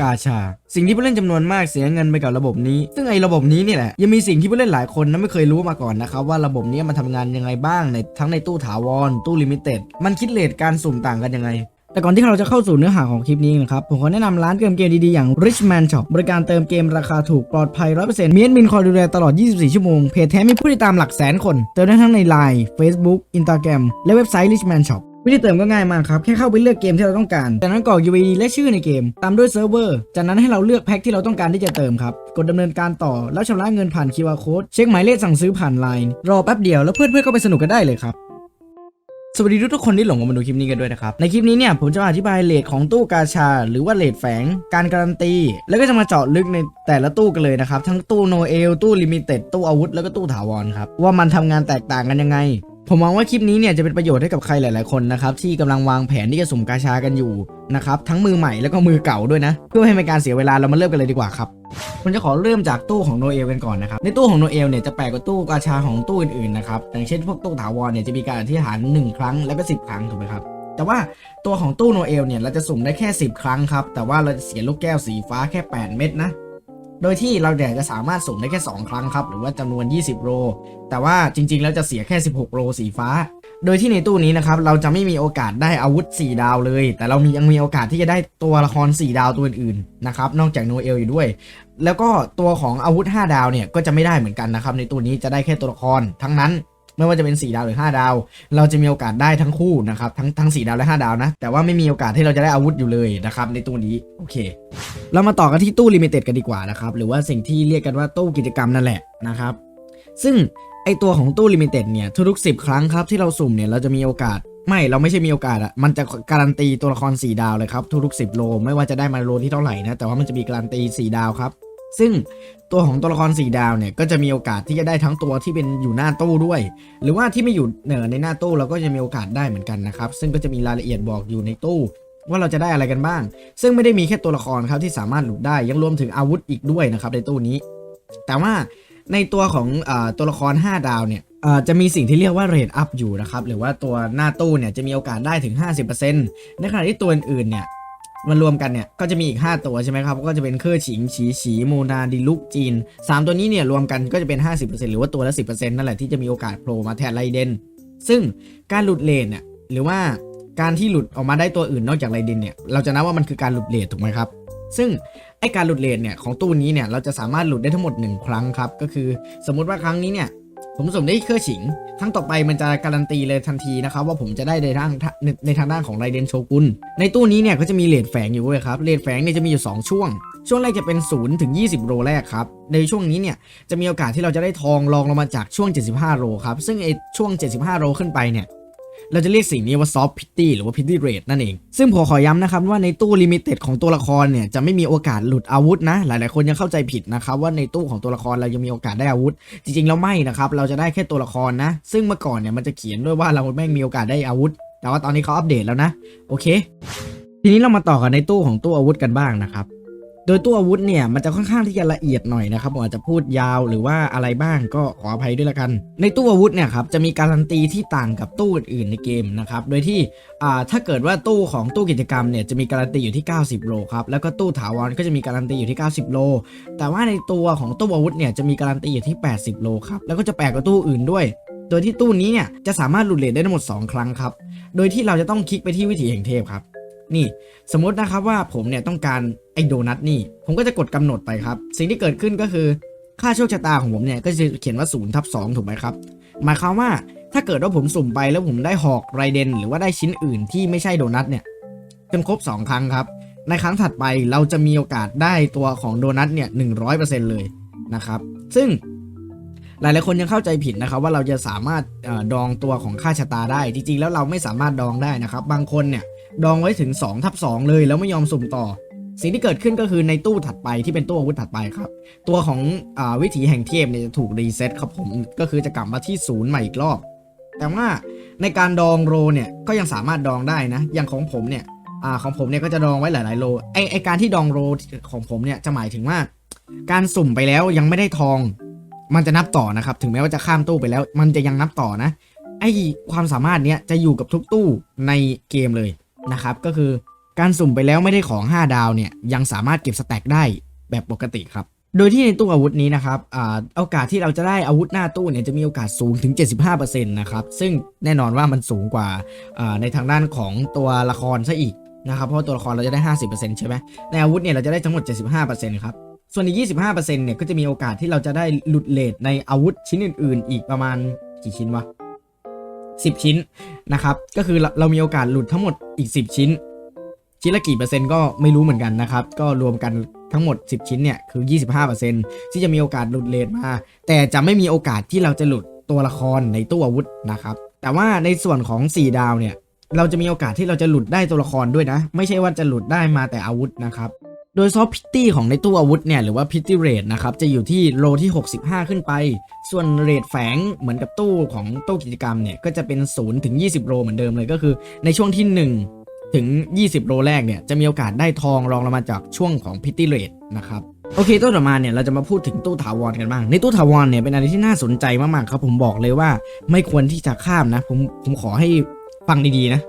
กาชา สิ่งที่ผู้เล่นจำนวนมากเสียเงินไปกับระบบนี้ ซึ่งไอ้ระบบนี้นี่แหละยังมีสิ่งที่ผู้เล่นหลายคนนั้นไม่เคยรู้มาก่อนนะครับว่าระบบนี้มันทำงานยังไงบ้างในทั้งในตู้ถาวร ตู้ลิมิเต็ดมันคิดเลทการสุ่มต่างกันยังไงแต่ก่อนที่เราจะเข้าสู่เนื้อหาของคลิปนี้นะครับ ผมขอแนะนำร้านเติมเกมดีๆ อย่าง Richman Shop บริการเติมเกมราคาถูกปลอดภัย 100%มีแอดมินคอยดูแลตลอด 24 ชั่วโมง เพจแท้มีผู้ติดตามหลักแสนคน เติมได้ทั้งใน Line Facebook Instagram และเว็บไซต์ Richman Shop วิธีเติมก็ง่ายมากครับ แค่เข้าไปเลือกเกมที่เราต้องการ จากนั้นกรอก UID และชื่อในเกม ตามด้วยเซิร์ฟเวอร์ จากนั้นให้เราเลือกแพ็คที่เราต้องการที่จะเติมครับ กดดำเนินการต่อ แล้วชำระเงินผ่าน QR Code เช็คหมายเลขสั่งซื้อผ่าน Line รอแป๊บเดียวแล้วเพื่อนๆก็ไปสนุกกันได้เลยครับสวัสดีทุกๆคนที่หลงมาดูคลิปนี้กันด้วยนะครับ ในคลิปนี้เนี่ยผมจะมาอธิบายเลทของตู้กาชา หรือว่าเลทแฝง การการันตี แล้วก็จะมาเจาะลึกในแต่ละตู้กันเลยนะครับ ทั้งตู้โนเอล ตู้ลิมิเต็ด ตู้อาวุธ แล้วก็ตู้ถาวรครับ ว่ามันทำงานแตกต่างกันยังไง ผมมองว่าคลิปนี้เนี่ยจะเป็นประโยชน์ให้กับใครหลาย ๆ คนนะครับที่กำลังวางแผนที่จะสุ่มกาชากันอยู่นะครับทั้งมือใหม่แล้วก็มือเก่าด้วยนะ เพื่อให้เป็นการเสียเวลาเรามาเริ่มกันเลยดีกว่าครับผมจะขอเริ่มจากตู้ของโนเอลกันก่อนนะครับในตู้ของโนเอลเนี่ยจะแปลกกว่าตู้กาชาของตู้อื่น ๆ นะครับอย่างเช่นพวกตู้ถาวรเนี่ยจะมีการอธิษฐาน1ครั้งแล้วก็10 ครั้งถูกไหมครับแต่ว่าตัวของตู้โนเอลเนี่ยเราจะสุ่มได้แค่ 10 ครั้งครับแต่ว่าเราจะเสียลูกแก้วสีฟ้าแค่ 8 เม็ดนะ โดยที่เราเนี่ยจะสามารถสุ่มได้แค่ 2 ครั้งครับ หรือว่าจำนวน 20โรแต่ว่าจริง ๆ แล้วจะเสียแค่ 16โรสีฟ้า โดยที่ในตู้นี้นะครับเราจะไม่มีโอกาสได้อาวุธ 4 ดาวเลย แต่เรามียังมีโอกาสที่จะได้ตัวละคร 4 ดาวตัวอื่นๆนะครับนอกจากโนเอลอยู่ด้วย แล้วก็ตัวของอาวุธ 5 ดาวเนี่ยก็จะไม่ได้เหมือนกันนะครับในตู้นี้จะได้แค่ตัวละครทั้งนั้น ไม่ว่าจะเป็น 4 ดาวหรือ 5 ดาว เราจะมีโอกาสได้ทั้งคู่นะครับทั้งทั้ง4ดาวและ 5 ดาวนะ แต่ว่าไม่มีโอกาสที่เราจะได้อาวุธอยู่เลยนะครับในตัวนี้โอเค เรามาต่อกันที่ตู้ลิมิเต็ดกันดีกว่านะครับหรือว่าสิ่งที่เรียกกันว่าตู้กิจกรรมนั่นแหละนะครับซึ่งไอตัวของตู้ลิมิเต็ดเนี่ยทุกๆ10 ครั้งครับที่เราสุ่มเนี่ยเราจะมีโอกาสไม่เราไม่ใช่มีโอกาสอะมันจะการันตีตัวละคร 4 ดาวเลยครับทุกๆ10 โล ไม่ว่าจะได้มาโลที่เท่าไหร่นะแต่ว่ามันจะมีการันตี 4 ดาวครับ ซึ่งตัวของตัวละคร4ดาวเนี่ยก็จะมีโอกาสที่จะได้ทั้งตัวที่เป็นอยู่หน้าตู้ด้วย หรือว่าที่ไม่อยู่เหนือในหน้าตู้เราก็จะมีโอกาสได้เหมือนกันนะครับ ซึ่งก็จะมีรายละเอียดบอกอยู่ในตู้ว่าเราจะได้อะไรกันบ้าง ซึ่งไม่ได้มีแค่ตัวละครครับที่สามารถหลุดได้ยังรวมถึงอาวุธอีกด้วยนะครับในตู้นี้ แต่ว่าในตัวของอตัวละคร 5 ดาวเนี่ยจะมีสิ่งที่เรียกว่าเรทอัพอยู่นะครับ หรือว่าตัวหน้าตู้เนี่ยจะมีโอกาสได้ถึง 50%ในขณะที่ตัวอื่นๆเนี่ย มันรวมกันเนี่ยก็จะมีอีก 5 ตัวใช่ไหมครับก็จะเป็นเคอร์ฉิงฉีฉีโมนาดิลุกจีน 3 ตัวนี้เนี่ยรวมกันก็จะเป็น 50%หรือว่าตัวละ 10%นั่นแหละที่จะมีโอกาสโผล่มาแทนไรเดนซึ่งการหลุดเลนเนี่ยหรือว่าการที่หลุดออกมาได้ตัวอื่นนอกจากไรเดนเนี่ยเราจะนับว่ามันคือการหลุดเลทถูกไหมครับซึ่งไอการหลุดเลทเนี่ยของตู้นี้เนี่ยเราจะสามารถหลุดได้ทั้งหมด 1 ครั้งครับก็คือ สมมุติว่าครั้งนี้เนี่ย ผมสมได้เครือฉิง ครั้งต่อไปมันจะการันตีเลยทันทีนะครับ ว่าผมจะได้ในทางในในทางด้านของไรเดนโชกุนในตู้นี้เนี่ยก็จะมีเลดแฝงอยู่ด้วยครับเลดแฝงเนี่ยจะมีอยู่ 2 ช่วง ช่วงแรกจะเป็น0ถึง20โรแรกครับ ในช่วงนี้เนี่ยจะมีโอกาสที่เราจะได้ทองรองลงมาจากช่วง 75โรครับซึ่งไอช่วง 75โรขึ้นไปเนี่ย เราจะเรียกสิ่งนี้ว่า soft pity หรือว่า pity rate นั่นเอง ซึ่งผมขอย้ำนะครับว่าในตู้ limited ของตัวละครเนี่ยจะไม่มีโอกาสหลุดอาวุธนะ หลายๆ คนยังเข้าใจผิดนะครับว่าในตู้ของตัวละครเรายังมีโอกาสได้อาวุธ จริงๆแล้วไม่นะครับเราจะได้แค่ตัวละครนะ ซึ่งเมื่อก่อนเนี่ยมันจะเขียนด้วยว่าเราแม่งมีโอกาสได้อาวุธ แต่ว่าตอนนี้เขาอัปเดตแล้วนะ โอเค ทีนี้เรามาต่อกันในตู้ของตู้อาวุธกันบ้างนะครับ โดยตู้อาวุธเนี่ยมันจะค่อนข้างที่จะละเอียดหน่อยนะครับผมอาจจะพูดยาวหรือว่าอะไรบ้างก็ขออภัยด้วยละกัน ในตู้อาวุธเนี่ยครับจะมีการันตีที่ต่างกับตู้อื่นในเกมนะครับโดยที่อ่าถ้าเกิดว่าตู้ของตู้กิจกรรมเนี่ยจะมีการันตีอยู่ที่ 90 โลครับแล้วก็ตู้ถาวรก็จะมีการันตีอยู่ที่ 90 โล แต่ว่าในตัวของตู้อาวุธเนี่ยจะมีการันตีอยู่ที่ 80 โลครับแล้วก็จะแปลกกว่าตู้อื่นด้วยโดยที่ตู้นี้เนี่ยจะสามารถหลุดเลทได้ทั้งหมด 2 ครั้งครับ โดยที่เราจะต้องคลิกไปที่วิถีแห่งเทพครับ นี่สมมตินะครับว่าผมเนี่ยต้องการไอ้โดนัทนี่ ผมก็จะกดกำหนดไปครับ สิ่งที่เกิดขึ้นก็คือค่าโชคชะตาของผมเนี่ยก็จะเขียนว่า0ทับ2ถูกไหมครับ หมายความว่าถ้าเกิดว่าผมสุ่มไปแล้วผมได้หอกไรเดนหรือว่าได้ชิ้นอื่นที่ไม่ใช่โดนัทเนี่ยจนครบ 2 ครั้งครับ ในครั้งถัดไปเราจะมีโอกาสได้ตัวของโดนัทเนี่ยหนึ่งเลยนะครับ ซึ่งหลายๆคนยังเข้าใจผิดนะครับ ว่าเราจะสามารถอดองตัวของค่าชะตาได้ จริงๆ แล้วเราไม่สามารถดองได้นะครับ บางคนเนี่ย ดองไว้ถึง2ทับ2เลยแล้วไม่ยอมสุ่มต่อ สิ่งที่เกิดขึ้นก็คือในตู้ถัดไปที่เป็นตู้อาวุธถัดไปครับ ตัวของอวิถีแห่งเทพเนี่ยจะถูกรีเซ็ตครับผมก็คือจะกลับมาที่ศูนย์ใหม่อีกรอบ แต่ว่าในการดองโรเนี่ยก็ยังสามารถดองได้นะ อย่างของผมเนี่ยอของผมเนี่ยก็จะดองไว้หลายๆโลไอไอการที่ดองโรของผมเนี่ยจะหมายถึงว่า การสุ่มไปแล้วยังไม่ได้ทอง มันจะนับต่อนะครับ ถึงแม้ว่าจะข้ามตู้ไปแล้ว มันจะยังนับต่อนะ ไอความสามารถเนี้ยจะอยู่กับทุกตู้ในเกมเลย นะครับก็คือการสุ่มไปแล้วไม่ได้ของ 5 ดาวเนี่ยยังสามารถเก็บสแต็กได้แบบปกติครับ โดยที่ในตู้อาวุธนี้นะครับอ่าโอกาสที่เราจะได้อาวุธหน้าตู้เนี่ยจะมีโอกาสสูงถึง 75%นะครับซึ่งแน่นอนว่ามันสูงกว่าอ่าในทางด้านของตัวละครซะอีกนะครับเพราะตัวละครเราจะได้ 50%ใช่ไหมในอาวุธเนี่ยเราจะได้ทั้งหมด 75%ครับส่วนอีก 25%เนี่ยก็จะมีโอกาสที่เราจะได้หลุดเลทในอาวุธชิ้นอื่น ๆ อีกประมาณกี่ชิ้นวะ 10 ชิ้นนะครับ ก็คือเรามีโอกาสหลุดทั้งหมดอีก 10 ชิ้น ชิ้นละกี่เปอร์เซ็นต์ก็ไม่รู้เหมือนกันนะครับ ก็รวมกันทั้งหมด 10 ชิ้นเนี่ยคือ 25%ที่จะมีโอกาสหลุดเลทมา แต่จะไม่มีโอกาสที่เราจะหลุดตัวละครในตู้อาวุธนะครับ แต่ว่าในส่วนของ 4 ดาวเนี่ย เราจะมีโอกาสที่เราจะหลุดได้ตัวละครด้วยนะ ไม่ใช่ว่าจะหลุดได้มาแต่อาวุธนะครับ โดยซอฟพิตตี้ของในตู้อาวุธเนี่ยหรือว่าพิตตี้เรทนะครับจะอยู่ที่โลที่ 65 ขึ้นไป ส่วนเรทแฝงเหมือนกับตู้ของตู้กิจกรรมเนี่ยก็จะเป็น0ถึง20 โลเหมือนเดิมเลยก็คือ ในช่วงที่ 1 ถึง 20 โลแรกเนี่ยจะมีโอกาสได้ทองรองลงมาจากช่วงของพิตตี้เรทนะครับโอเคตู้ต่อมาเนี่ยเราจะมาพูดถึงตู้ถาวรกันบ้าง ในตู้ถาวรเนี่ยเป็นอะไรที่น่าสนใจมากๆครับผมบอกเลยว่าไม่ควรที่จะข้ามนะผมผมขอให้ฟังดีๆนะ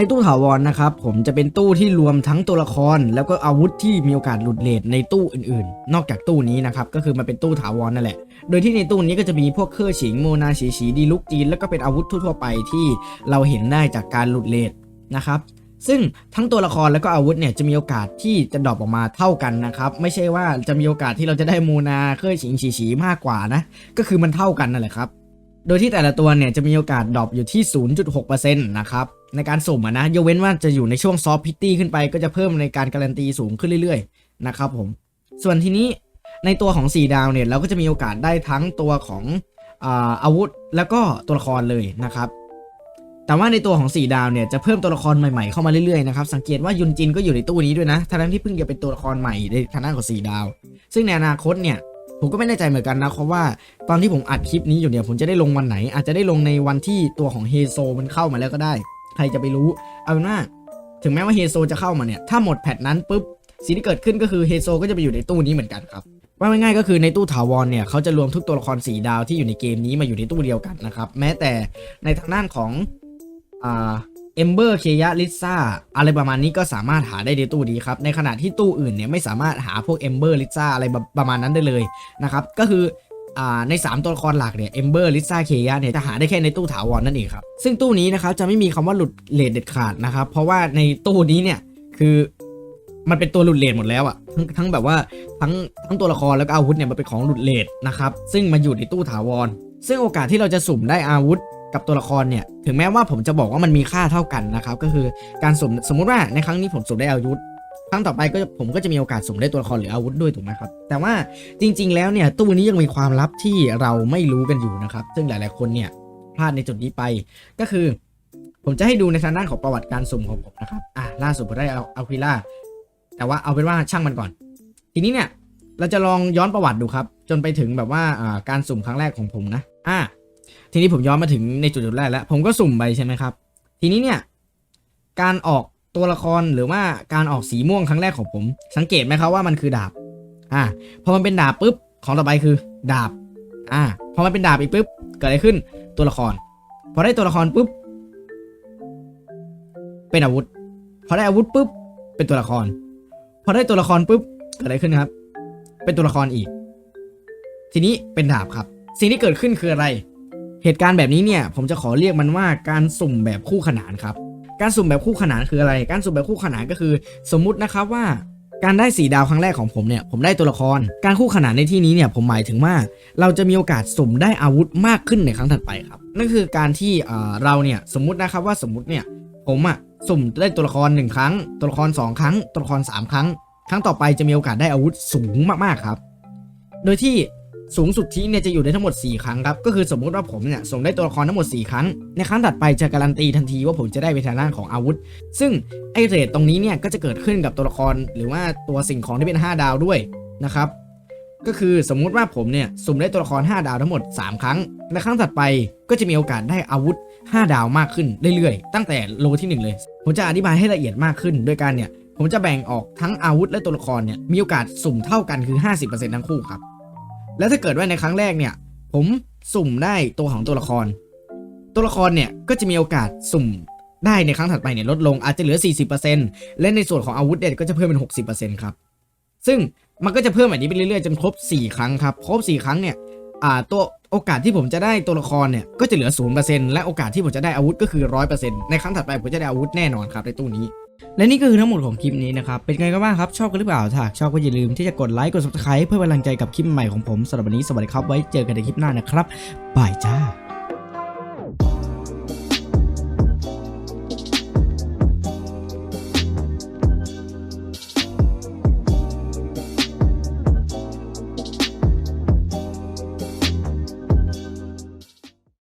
ในตู้ถาวรนะครับผมจะเป็นตู้ที่รวมทั้งตัวละคร แล้วก็อาวุธที่มีโอกาสหลุดเลทในตู้อื่นๆ นอกจากตู้นี้นะครับก็คือมันเป็นตู้ถาวรนั่นแหละ โดยที่ในตู้นี้ก็จะมีพวกเครื่องฉิงโมนาฉีฉีดีลุกจีนแล้วก็เป็นอาวุธทั่วๆไปที่เราเห็นได้จากการหลุดเลทนะครับซึ่งทั้งตัวละครแล้วก็อาวุธเนี่ยจะมีโอกาสที่จะดรอปออกมาเท่ากันนะครับไม่ใช่ว่าจะมีโอกาสที่เราจะได้โมนาเครื่องฉิงฉีฉีมากกว่านะก็คือมันเท่ากันนั่นแหละครับ โดยที่แต่ละตัวเนี่ยจะมีโอกาสดรอปอยู่ที่ 0.6%นะครับ ในการสุ่มอะนะยกเว้นว่าจะอยู่ในช่วงซอฟพิตตี้ขึ้นไปก็จะเพิ่มในการการันตีสูงขึ้นเรื่อยๆนะครับผม ส่วนทีนี้ในตัวของ 4 ดาวเนี่ย เราก็จะมีโอกาสได้ทั้งตัวของอาอาวุธแล้วก็ตัวละครเลยนะครับ แต่ว่าในตัวของ 4 ดาวเนี่ยจะเพิ่มตัวละครใหม่ๆเข้ามาเรื่อยๆนะครับ สังเกตว่ายุนจินก็อยู่ในตู้นี้ด้วยนะทั้งที่เพิ่งจะเป็นตัวละครใหม่ในทางด้านของ 4 ดาว ซึ่งในอนาคตเนี่ยผมก็ไม่แน่ใจเหมือนกันนะเพราะว่าตอนที่ผมอัดคลิปนี้อยู่เนี่ยผมจะได้ลงวันไหน อาจจะได้ลงในวันที่ตัวของเฮโซมันเข้ามาแล้วก็ได้ ใครจะไปรู้ เอาเป็นว่าถึงแม้ว่าเฮโซจะเข้ามาเนี่ย ถ้าหมดแพทนั้นปุ๊บสิ่งที่เกิดขึ้นก็คือเฮโซก็จะไปอยู่ในตู้นี้เหมือนกันครับว่าง่ายๆก็คือในตู้ถาวรเนี่ยเขาจะรวมทุกตัวละครสีดาวที่อยู่ในเกมนี้มาอยู่ในตู้เดียวกันนะครับแม้แต่ในทางด้านของอ่าเอมเบอร์เคยะลิซ่าอะไรประมาณนี้ก็สามารถหาได้ในตู้นี้ครับในขณะที่ตู้อื่นเนี่ยไม่สามารถหาพวกเอมเบอร์ลิซ่าอะไรประมาณนั้นได้เลยนะครับก็คือ ใน 3 ตัวละครหลักเนี่ยเอมเบอร์ลิซ่าเคยะเนี่ยจะหาได้แค่ในตู้ถาวรนั่นเองครับ ซึ่งตู้นี้นะครับจะไม่มีคำว่าหลุดเลทเด็ดขาดนะครับ เพราะว่าในตู้นี้เนี่ยคือมันเป็นตัวหลุดเลทหมดแล้วอะทั้งทั้งแบบว่าทั้งทั้งตัวละครแล้วก็อาวุธเนี่ยมันเป็นของหลุดเลทนะครับซึ่งมาอยู่ในตู้ถาวร ซึ่งโอกาสที่เราจะสุ่มได้อาวุธกับตัวละครเนี่ยถึงแม้ว่าผมจะบอกว่ามันมีค่าเท่ากันนะครับก็คือการสุ่มสมมุติว่าในครั้งนี้ผมสุ่มได้อาวุธ ครั้งต่อไปก็ผมก็จะมีโอกาสสุ่มได้ตัวละครหรืออาวุธด้วยถูกไหมครับ แต่ว่าจริง ๆ แล้วเนี่ยตู้นี้ยังมีความลับที่เราไม่รู้กันอยู่นะครับ ซึ่งหลาย ๆ คนเนี่ยพลาดในจุดนี้ไป ก็คือ ผมจะให้ดูในทางด้านของประวัติการสุ่มของผมนะครับ อะล่าสุดผมได้เอาเอาควิล่า แต่ว่าเอาเป็นว่าช่างมันก่อน ทีนี้เนี่ยเราจะลองย้อนประวัติดูครับ จนไปถึงแบบว่าการสุ่มครั้งแรกของผมนะ อะทีนี้ผมย้อนมาถึงในจุดจุดแรกแล้ว ผมก็สุ่มไปใช่ไหมครับ ทีนี้เนี่ยการออก ตัวละครหรือว่าการออกสีม่วงครั้งแรกของผม สังเกตไหมครับว่ามันคือดาบ อ่าพอมันเป็นดาบปุ๊บของต่อไปคือ ดาบ อ่าพอมันเป็นดาบอีกปุ๊บเกิดอะไรขึ้นตัวละคร พอได้ตัวละครปุ๊บเป็นอาวุธ พอได้อาวุธปุ๊บเป็นตัวละคร พอได้ตัวละครปุ๊บเกิดอะไรขึ้นครับ เป็นตัวละครอีก ทีนี้เป็นดาบครับ สิ่งที่เกิดขึ้นคืออะไร เหตุการณ์แบบนี้เนี่ย ผมจะขอเรียกมันว่าการสุ่มแบบคู่ขนานครับ การสุ่มแบบคู่ขนานคืออะไร การสุ่มแบบคู่ขนานก็คือ สมมุตินะครับว่าการได้สีดาวครั้งแรกของผมเนี่ยผมได้ตัวละคร การคู่ขนานในที่นี้เนี่ยผมหมายถึงว่า เราจะมีโอกาสสุ่มได้อาวุธมากขึ้นในครั้งถัดไปครับนั่นคือการที่เอ่อเราเนี่ยสมมุตินะครับว่าสมมุติเนี่ยผมอะสุ่มได้ตัวละคร 1 ครั้ง ตัวละคร 2 ครั้ง ตัวละคร 3 ครั้ง ครั้งต่อไปจะมีโอกาสได้อาวุธสูงมากๆครับ โดยที่ สูงสุดที่เนี่ยจะอยู่ได้ทั้งหมด 4 ครั้งครับ ก็คือสมมุติว่าผมเนี่ยส่งได้ตัวละครทั้งหมด 4 ครั้ง ในครั้งถัดไปจะการันตีทันทีว่าผมจะได้ไปทางด้านของอาวุธ ซึ่งไอเรทตรงนี้เนี่ยก็จะเกิดขึ้นกับตัวละครหรือว่าตัวสิ่งของที่เป็น 5 ดาวด้วยนะครับก็คือสมมุติว่าผมเนี่ยสุ่มได้ตัวละคร 5 ดาวทั้งหมด 3 ครั้งในครั้งถัดไปก็จะมีโอกาสได้อาวุธ 5 ดาวมากขึ้นเรื่อยๆ ตั้งแต่โลที่ 1 เลย ผมจะอธิบายให้ละเอียดมากขึ้นโดยการเนี่ยผมจะแบ่งออกทั้งอาวุธและตัวละครเนี่ยมีโอกาสสุ่มเท่ากันคือ 50%ทั้งคู่ครับ แล้วถ้าเกิดว่าในครั้งแรกเนี่ย ผมสุ่มได้ตัวของตัวละคร ตัวละครเนี่ยก็จะมีโอกาสสุ่มได้ในครั้งถัดไปเนี่ยลดลงอาจจะเหลือ 40%และในส่วนของอาวุธเด็ดก็จะเพิ่มเป็น 60%ครับ ซึ่งมันก็จะเพิ่มแบบนี้ไปเรื่อยๆจนครบ 4 ครั้งครับ ครบ 4 ครั้งเนี่ยอ่าตัวโอกาสที่ผมจะได้ตัวละครเนี่ยก็จะเหลือ 0%และโอกาสที่ผมจะได้อาวุธก็คือ 100%ในครั้งถัดไปผมจะได้อาวุธแน่นอนครับในตู้นี้ และนี่ก็คือทั้งหมดของคลิปนี้นะครับ เป็นไงกันบ้างครับ ชอบกันหรือเปล่า ถ้าชอบก็อย่าลืมที่จะกดไลค์ กด subscribe เพื่อเป็นกำลังใจกับคลิปใหม่ของผมสำหรับวันนี้ สวัสดีครับ ไว้เจอกันในคลิปหน้านะครับ บายจ้า